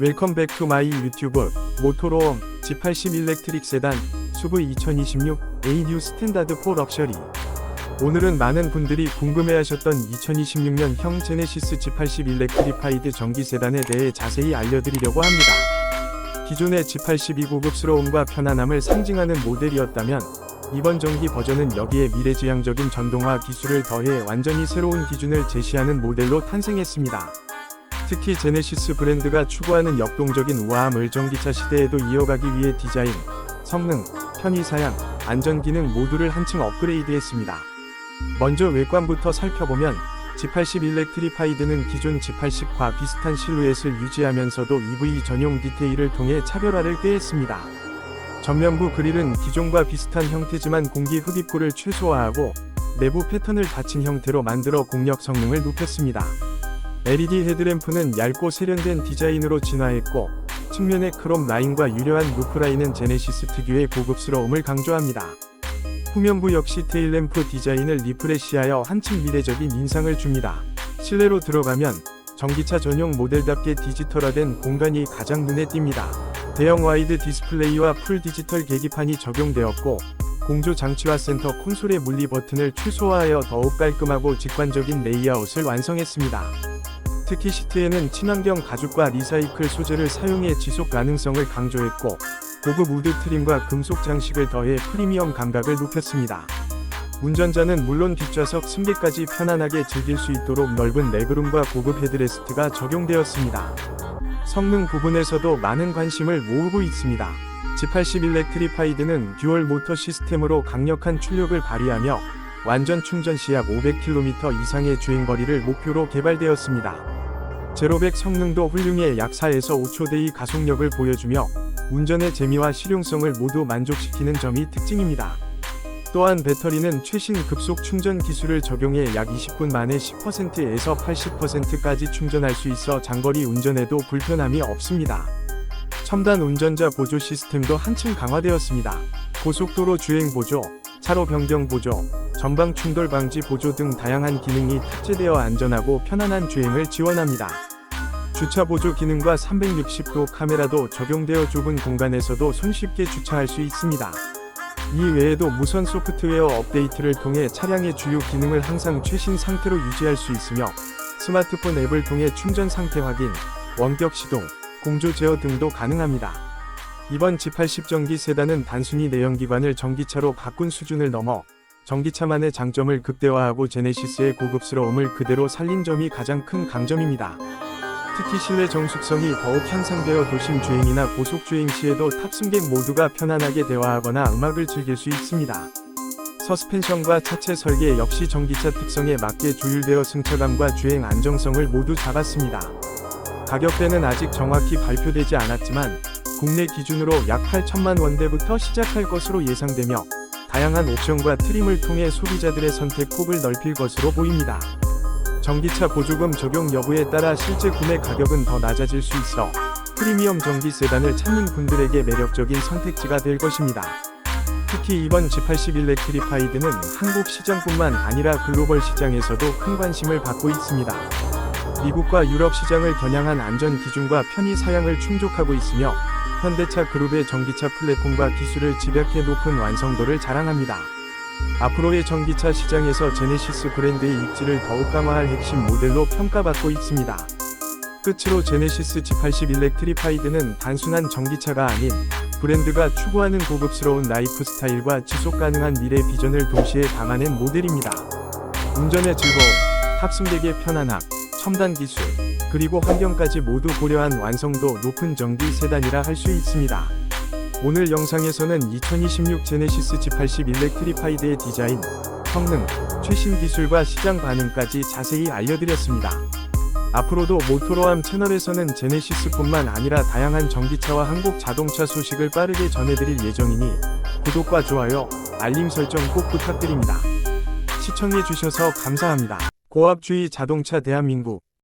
웰컴 백 투 마이 유튜브 모토로움 G80 일렉트릭 세단 수브 2026 A 뉴 스탠다드 포 럭셔리 오늘은 많은 분들이 궁금해하셨던 2026년형 제네시스 G80 일렉트리파이드 전기 세단에 대해 자세히 알려드리려고 합니다. 기존의 G80이 고급스러움과 편안함을 상징하는 모델이었다면 이번 전기 버전은 여기에 미래지향적인 전동화 기술을 더해 완전히 새로운 기준을 제시하는 모델로 탄생했습니다. 특히 제네시스 브랜드가 추구하는 역동적인 우아함을 전기차 시대에도 이어가기 위해 디자인, 성능, 편의 사양, 안전 기능 모두를 한층 업그레이드했습니다. 먼저 외관부터 살펴보면 G80 일렉트리파이드는 기존 G80과 비슷한 실루엣을 유지하면서도 EV 전용 디테일을 통해 차별화를 꾀했습니다. 전면부 그릴은 기존과 비슷한 형태지만 공기 흡입구를 최소화하고 내부 패턴을 닫힌 형태로 만들어 공력 성능을 높였습니다. LED 헤드램프는 얇고 세련된 디자인으로 진화했고 측면의 크롬 라인과 유려한 루프 라인은 제네시스 특유의 고급스러움을 강조합니다. 후면부 역시 테일램프 디자인을 리프레시하여 한층 미래적인 인상을 줍니다. 실내로 들어가면 전기차 전용 모델답게 디지털화된 공간이 가장 눈에 띕니다. 대형 와이드 디스플레이와 풀 디지털 계기판이 적용되었고 공조 장치와 센터 콘솔의 물리 버튼을 최소화하여 더욱 깔끔하고 직관적인 레이아웃을 완성했습니다. 특히 시트에는 친환경 가죽과 리사이클 소재를 사용해 지속 가능성을 강조했고 고급 우드 트림과 금속 장식을 더해 프리미엄 감각을 높였습니다. 운전자는 물론 뒷좌석 승객까지 편안하게 즐길 수 있도록 넓은 레그룸과 고급 헤드레스트가 적용되었습니다. 성능 부분에서도 많은 관심을 모으고 있습니다. G80 일렉트리파이드는 듀얼 모터 시스템으로 강력한 출력을 발휘하며 완전 충전 시 약 500km 이상의 주행거리를 목표로 개발되었습니다. 제로백 성능도 훌륭해 약 4에서 5초대의 가속력을 보여주며 운전의 재미와 실용성을 모두 만족시키는 점이 특징입니다. 또한 배터리는 최신 급속 충전 기술을 적용해 약 20분 만에 10%에서 80%까지 충전할 수 있어 장거리 운전에도 불편함이 없습니다. 첨단 운전자 보조 시스템도 한층 강화되었습니다. 고속도로 주행 보조, 차로 변경 보조, 전방 충돌 방지 보조 등 다양한 기능이 탑재되어 안전하고 편안한 주행을 지원합니다. 주차 보조 기능과 360도 카메라도 적용되어 좁은 공간에서도 손쉽게 주차할 수 있습니다. 이 외에도 무선 소프트웨어 업데이트를 통해 차량의 주요 기능을 항상 최신 상태로 유지할 수 있으며 스마트폰 앱을 통해 충전 상태 확인, 원격 시동, 공조 제어 등도 가능합니다. 이번 G80 전기 세단은 단순히 내연기관을 전기차로 바꾼 수준을 넘어 전기차만의 장점을 극대화하고 제네시스의 고급스러움을 그대로 살린 점이 가장 큰 강점입니다. 특히 실내 정숙성이 더욱 향상되어 도심 주행이나 고속 주행 시에도 탑승객 모두가 편안하게 대화하거나 음악을 즐길 수 있습니다. 서스펜션과 차체 설계 역시 전기차 특성에 맞게 조율되어 승차감과 주행 안정성을 모두 잡았습니다. 가격대는 아직 정확히 발표되지 않았지만 국내 기준으로 약 8천만 원대부터 시작할 것으로 예상되며 다양한 옵션과 트림을 통해 소비자들의 선택 폭을 넓힐 것으로 보입니다. 전기차 보조금 적용 여부에 따라 실제 구매 가격은 더 낮아질 수 있어 프리미엄 전기 세단을 찾는 분들에게 매력적인 선택지가 될 것입니다. 특히 이번 G80 일렉트리파이드는 한국 시장뿐만 아니라 글로벌 시장에서도 큰 관심을 받고 있습니다. 미국과 유럽 시장을 겨냥한 안전 기준과 편의 사양을 충족하고 있으며 현대차 그룹의 전기차 플랫폼과 기술을 집약해 높은 완성도를 자랑합니다. 앞으로의 전기차 시장에서 제네시스 브랜드의 입지를 더욱 강화할 핵심 모델로 평가받고 있습니다. 끝으로 제네시스 G80 일렉트리파이드는 단순한 전기차가 아닌 브랜드가 추구하는 고급스러운 라이프 스타일과 지속 가능한 미래 비전을 동시에 담아낸 모델입니다. 운전의 즐거움, 탑승객의 편안함, 첨단 기술, 그리고 환경까지 모두 고려한 완성도 높은 전기 세단이라 할 수 있습니다. 오늘 영상에서는 2026 제네시스 G80 일렉트리파이드의 디자인, 성능, 최신 기술과 시장 반응까지 자세히 알려드렸습니다. 앞으로도 모토로함 채널에서는 제네시스뿐만 아니라 다양한 전기차와 한국 자동차 소식을 빠르게 전해드릴 예정이니 구독과 좋아요, 알림 설정 꼭 부탁드립니다. 시청해주셔서 감사합니다. 고압주의 자동차 대한민국